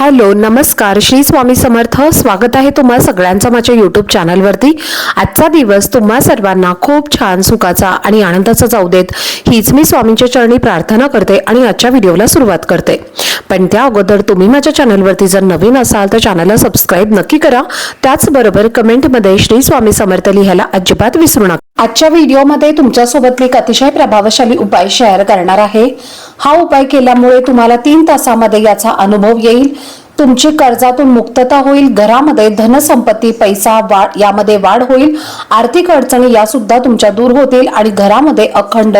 Hello नमस्कार. श्री स्वामी समर्थ. स्वागत आहे तुम्हा सगळ्यांचं माझ्या यूट्यूब चॅनलवरती आजचा दिवस तुम्हा सर्वांना खूप छान सुखाचा आणि आनंदाचा जाऊ देत. हीच मी स्वामींच्या चरणी प्रार्थना करते आणि आजच्या व्हिडिओला सुरुवात करते. पण त्या अगोदर तुम्ही माझ्या चॅनलवरती जर नवीन असाल तर चॅनलला सबस्क्राईब नक्की करा. त्याचबरोबर कमेंटमध्ये श्री स्वामी समर्थ लिहायला अजिबात विसरू नका. आजच्या व्हिडिओमध्ये तुमच्यासोबत एक अतिशय प्रभावशाली उपाय शेअर करणार आहे. हा उपाय केल्यामुळे तुम्हाला तीन तासामध्ये याचा अनुभव येईल. तुमची कर्जातून मुक्तता होईल घरामध्ये धनसंपत्ती पैसा वाढ यामध्ये वाढ होईल आर्थिक अडचणी या सुद्धा तुमच्या दूर होतील आणि घरामध्ये अखंड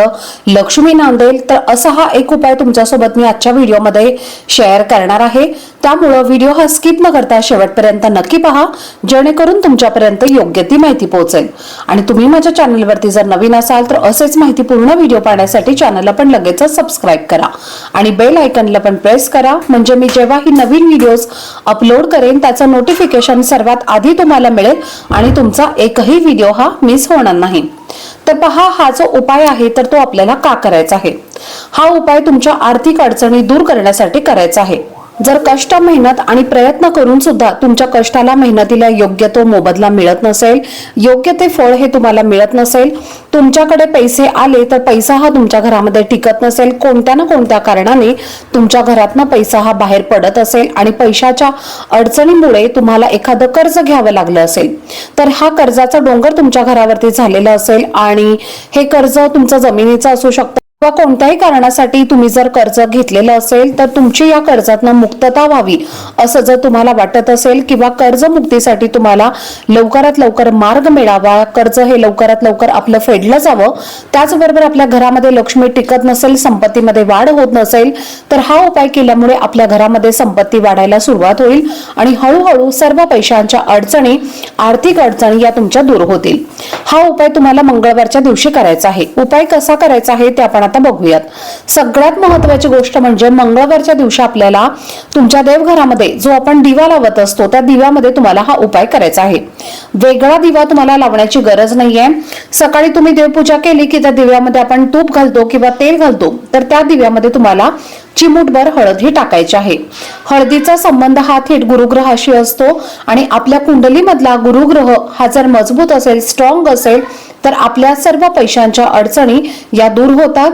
लक्ष्मी नांदेल. तर असा हा एक उपाय तुमच्यासोबत मी आजच्या व्हिडिओमध्ये शेअर करणार आहे. त्यामुळं व्हिडिओ हा स्किप न करता शेवटपर्यंत नक्की पहा जेणेकरून तुमच्यापर्यंत योग्य ती माहिती पोहोचेल. आणि तुम्ही माझ्या चॅनलवरती जर नवीन असाल तर असेच माहितीपूर्ण व्हिडिओ पाहण्यासाठी चॅनलला पण लगेचच सबस्क्राईब करा. आणि बेल आयकनला पण प्रेस करा म्हणजे मी जेव्हा ही नवीन व्हिडिओज अपलोड करेन त्याचं नोटिफिकेशन सर्वात आधी तुम्हाला मिळेल आणि तुमचा एकही व्हिडिओ हा मिस होणार नाही. तर पहा हा जो उपाय आहे तर तो आपल्याला का करायचा आहे? हा उपाय तुमच्या आर्थिक अडचणी दूर करण्यासाठी करायचा आहे. जर कष्ट मेहनत आणि प्रयत्न करून सुद्धा तुमच्या कष्टाला मेहनतीला योग्य तो मोबदला मिळत नसेल योग्य ते फळ हे तुम्हाला मिळत नसेल तुमच्याकडे पैसे आले तर पैसा हा तुमच्या घरामध्ये टिकत नसेल कोणत्या ना कोणत्या कारणाने तुमच्या घरातनं पैसा हा बाहेर पडत असेल आणि पैशाच्या अडचणीमुळे तुम्हाला एखादं कर्ज घ्यावं लागलं असेल तर हा कर्जाचा डोंगर तुमच्या घरावरती झालेला असेल आणि हे कर्ज तुमचं जमिनीचं असू शकतं. किंवा कोणत्याही कारणासाठी तुम्ही जर कर्ज घेतलेलं असेल तर तुमची या कर्जातनं मुक्तता व्हावी असं जर तुम्हाला वाटत असेल किंवा कर्जमुक्तीसाठी तुम्हाला लवकरात लवकर मार्ग मिळावा कर्ज हे लवकरात लवकर आपलं फेडलं जावं त्याचबरोबर आपल्या घरामध्ये लक्ष्मी टिकत नसेल संपत्तीमध्ये वाढ होत नसेल तर हा उपाय केल्यामुळे आपल्या घरामध्ये संपत्ती वाढायला सुरुवात होईल आणि हळूहळू सर्व पैशांच्या अडचणी आर्थिक अडचणी या तुमच्या दूर होतील. हा उपाय तुम्हाला मंगळवारच्या दिवशी करायचा आहे. उपाय कसा करायचा आहे ते आपण आता बघूयात. सगळ्यात महत्वाची गोष्ट म्हणजे मंगळवारच्या दिवशी आपल्याला तुमच्या देवघरामध्ये जो आपण दिवा लावत असतो त्या दिव्यामध्ये तुम्हाला हा उपाय करायचा आहे. वेगळा दिवा तुम्हाला लावण्याची गरज नाहीये. सकाळी तुम्ही देवपूजा केली की त्या दिव्यामध्ये आपण तूप घालतो किंवा तेल घालतो तर त्या दिव्यामध्ये तुम्हाला चिमूटभर हळद ही टाकायची आहे. हळदीचा संबंध हा थेट गुरुग्रहाशी असतो आणि आपल्या कुंडलीमधला गुरुग्रह हा जर मजबूत असेल स्ट्रॉंग असेल तर आपल्या सर्व पैशांच्या अडचणी या दूर होतात.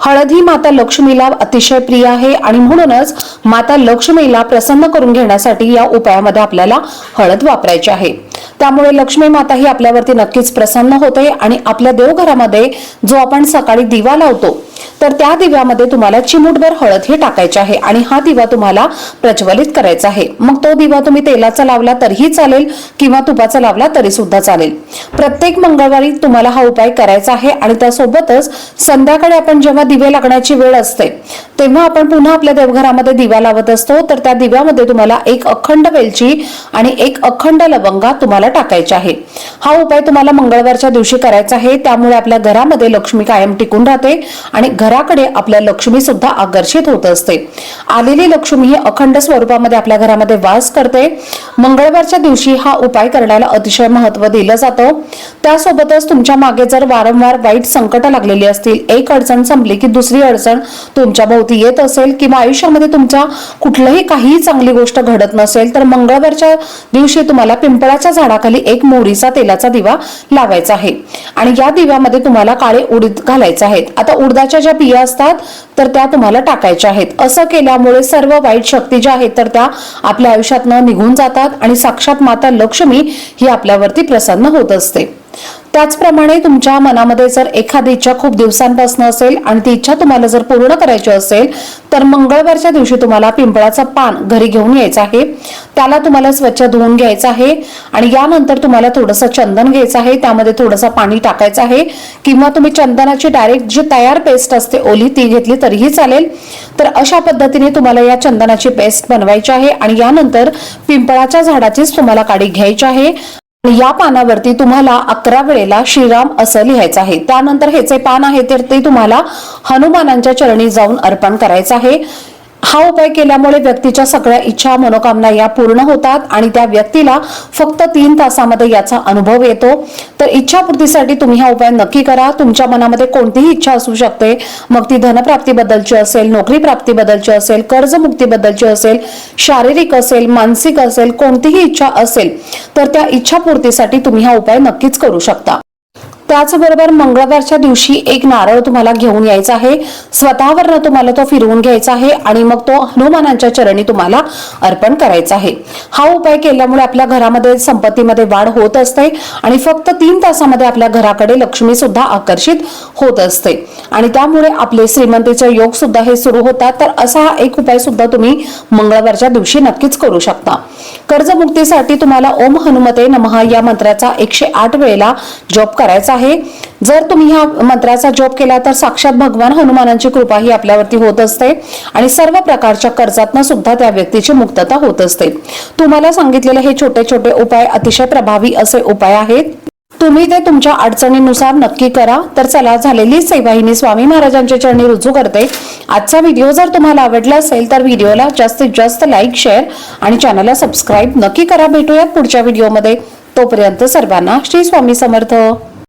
हळद ही माता लक्ष्मीला अतिशय प्रिय आहे आणि म्हणूनच माता लक्ष्मीला प्रसन्न करून घेण्यासाठी या उपायामध्ये आपल्याला हळद वापरायची आहे. त्यामुळे लक्ष्मी माता ही आपल्यावरती नक्कीच प्रसन्न होते आणि आपल्या देवघरामध्ये जो आपण सकाळी दिवा लावतो तर त्या दिव्यामध्ये तुम्हाला चिमूटभर हळद ही टाकायची आहे आणि हा दिवा तुम्हाला प्रज्वलित करायचा आहे. मग तो दिवा तुम्ही तेलाचा लावला तरीही चालेल किंवा तुपाचा लावला तरी सुद्धा चालेल. प्रत्येक मंगळवारी तुम्हाला हा उपाय करायचा आहे आणि त्यासोबतच संध्याकाळी आपण जेव्हा दिवे लागण्याची वेळ असते तेव्हा आपण पुन्हा आपल्या देवघरामध्ये दिवा लावत असतो तर त्या दिव्यामध्ये तुम्हाला एक अखंड वेलची आणि एक अखंड लवंगा तुम्हाला टाकायची आहे हा उपाय तुम्हाला मंगळवारच्या दिवशी करायचा आहे त्यामुळे आपल्या घरामध्ये लक्ष्मी कायम टिकून राहते आणि घराकडे आपल्या लक्ष्मी सुद्धा आकर्षित होत असते. आलेली लक्ष्मी ही अखंड स्वरूपामध्ये आपल्या घरामध्ये वास करते. मंगळवारच्या दिवशी हा उपाय करण्याला अतिशय महत्त्व दिलं जातं. त्यासोबतच तुमच्या मागे जर वारंवार वाईट संकट लागलेली असतील एक अडचण संपली की दुसरी अडचण तुमच्या भोवती येत असेल किंवा आयुष्यामध्ये तुमच्या कुठलंही काही चांगली गोष्ट घडत नसेल तर मंगळवारच्या दिवशी तुम्हाला पिंपळाच्या झाडाखाली एक मोहरीचा तेलाचा दिवा लावायचा आहे. आणि या दिव्यामध्ये तुम्हाला काळे उडीद घालायचे आहेत. आता उडदाच्या ज्या बिया असतात तर त्या तुम्हाला टाकायच्या आहेत. असं केल्यामुळे सर्व वाईट शक्ती ज्या आहेत तर त्या आपल्या आयुष्यातनं निघून जातात आणि साक्षात माता लक्ष्मी ही आपल्यावरती प्रसन्न होत असते. त्याचप्रमाणे तुमच्या मनामध्ये जर एखादी इच्छा खूप दिवसांपासून असेल आणि ती इच्छा तुम्हाला जर पूर्ण करायची असेल तर मंगळवारच्या दिवशी तुम्हाला पिंपळाचं पान घरी घेऊन यायचं आहे. त्याला तुम्हाला स्वच्छ धुवून घ्यायचं आहे आणि यानंतर तुम्हाला थोडंसं चंदन घ्यायचं आहे. त्यामध्ये थोडंसं पाणी टाकायचं आहे किंवा तुम्ही चंदनाची डायरेक्ट जी तयार पेस्ट असते ओली ती घेतली तरीही चालेल. तर अशा पद्धतीने तुम्हाला या चंदनाची पेस्ट बनवायची आहे आणि यानंतर पिंपळाच्या झाडाचीच तुम्हाला काडी घ्यायची आहे. या पानावरती तुम्हाला अकरा वेळेला श्रीराम असं लिहायचं आहे. त्यानंतर हे जे पान आहे तर ते तुम्हाला हनुमानांच्या चरणी जाऊन अर्पण करायचं आहे. हा उपाय केल्यामुळे व्यक्तीच्या सगळ्या इच्छा मनोकामना या पूर्ण होतात आणि त्या व्यक्तीला फक्त तीन तासामध्ये याचा अनुभव येतो. तर इच्छापूर्तीसाठी तुम्ही हा उपाय नक्की करा. तुमच्या मनामध्ये कोणतीही इच्छा असू शकते. मग ती धनप्राप्तीबद्दलची असेल नोकरी प्राप्तीबद्दलची असेल कर्जमुक्तीबद्दलची असेल शारीरिक असेल मानसिक असेल कोणतीही इच्छा असेल तर त्या इच्छापूर्तीसाठी तुम्ही हा उपाय नक्कीच करू शकता. त्याचबरोबर मंगळवारच्या दिवशी एक नारळ तुम्हाला घेऊन यायचा आहे. स्वतःवरनं तुम्हाला तो फिरवून घ्यायचा आहे आणि मग तो हनुमानांच्या चरणी तुम्हाला अर्पण करायचा आहे. हा उपाय केल्यामुळे आपल्या घरामध्ये संपत्तीमध्ये वाढ होत असते आणि फक्त तीन तासामध्ये आपल्या घराकडे लक्ष्मी सुद्धा आकर्षित होत असते. आणि त्यामुळे आपले श्रीमंतीचे योग सुद्धा हे सुरू होतात. तर असा हा एक उपाय सुद्धा तुम्ही मंगळवारच्या दिवशी नक्कीच करू शकता. कर्जमुक्तीसाठी तुम्हाला ओम हनुमते नमः या मंत्राचा एकशे आठ वेळेला जप करायचा आहे. जर तुम्ही ह्या मंत्राचा जप केला तर साक्षात भगवान हनुमानांची कृपा ही आपल्यावरती होत असते आणि सर्व प्रकारच्या कर्जातनं सुद्धा त्या व्यक्तीची मुक्तता होत असते. तुम्हाला सांगितलेले हे छोटे छोटे उपाय अतिशय प्रभावी असे उपाय आहेत. तुम्ही ते तुमच्या अडचणीनुसार नक्की करा. तर चला झालेली सेवाहिनी स्वामी महाराजांच्या चरणी रुजू करते. आजचा व्हिडिओ जर तुम्हाला आवडला असेल तर व्हिडिओला जास्तीत जास्त लाईक शेअर आणि चॅनलला सबस्क्राईब नक्की करा. भेटूयात पुढच्या व्हिडिओमध्ये. तोपर्यंत सर्वांना श्री स्वामी समर्थ.